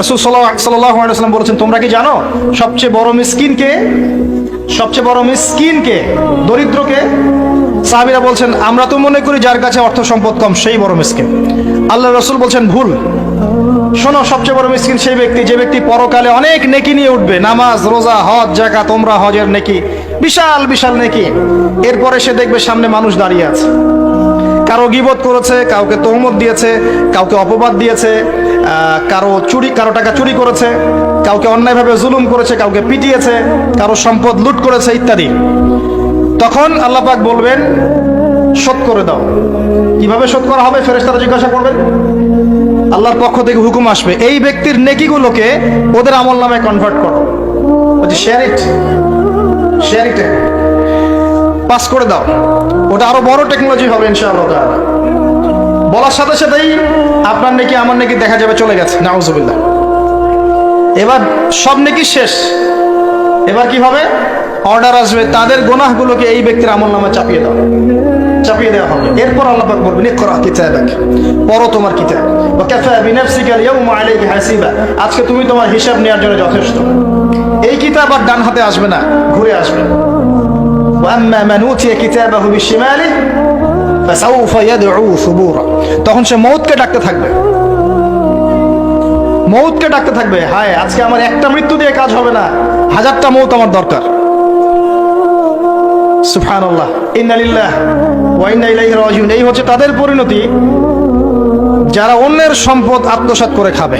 রসুল সাল্লাম বলেছেন, তোমরা কি জানো সবচেয়ে বড় মিসকিন কে? সবচেয়ে বড় মিসকিন কে? দরিদ্রকে সাহাবিরা বলছেন, আমরা তো মনে করি যার কাছে অর্থ সম্পদ কম, সেই বড় মিসকিন। আল্লাহ রসুল বলছেন, ভুল। শোনো, সবচেয়ে বড় মিসকিন সেই ব্যক্তি, যে ব্যক্তি পরকালে অনেক নেকি নিয়ে উঠবে। নামাজ, রোজা, হজ জাকা তোমরা হজের নেকি, বিশাল বিশাল নেকি। এরপরে সে দেখবে সামনে মানুষ দাঁড়িয়ে আছে। কারও গিবত করেছে, কাউকে তহমত দিয়েছে, কাউকে অপবাদ দিয়েছে কারও চুরি, কারও টাকা চুরি করেছে, কাউকে অন্যায়ভাবে জুলুম করেছে, কাউকে পিটিয়েছে, কারও সম্পদ লুট করেছে ইত্যাদি। তখন আল্লাহ পাক বলবেন, শোধ করে দাও। কীভাবে শোধ করা হবে? ফেরেশতারা জিজ্ঞাসা করবেন। আল্লাহর পক্ষ থেকে হুকুম আসবে, এই ব্যক্তির নেকিগুলোকে ওদের আমল নামে কনভার্ট করো। বলছি share it share it pass করে দাও। ওটা আরও বড় টেকনোলজি হবে ইনশাআল্লাহ। বলার সাথে সাথেই আপনার নাকি, আমার নাকি দেখা যাবে, চলে গেছে। নাউজুবিল্লাহ। এবার সব নাকি শেষ। এবার কি হবে? অর্ডার আসবে। তাদের গোনাহগুলোকে এই ব্যক্তির আমল নামে চাপিয়ে দাও। চাপিয়ে দেওয়া হবে। এরপর আল্লাহ পাক বলবেন, ইকরা কিতাবাক। পড়ো তোমার কিতাব। ওয়া কাফা বিনাফসিকা আল-ইয়াওমা আলাইকা হাসিবা। আজকে তুমি তোমার হিসাব নেওয়ার জন্য যথেষ্ট। এই কিতাব আর ডান হাতে আসবে না, ঘুরে আসবে وأما من أوتي كتابه بشماله فسوف يدعو ثبورا তখন সে মৌতকে ডাকতে থাকবে মৌতকে ডাকতে থাকবে হায় আজকে আমার একটা মৃত্যু দিয়ে কাজ হবে না হাজারটা মৌত আমার দরকার সুবহানাল্লাহ ইন্না লিল্লাহ ওয়া ইন্না ইলাইহি রাজিউন এই হচ্ছে তাদের পরিণতি যারা অন্যের সম্পদ আত্মসাৎ করে খাবে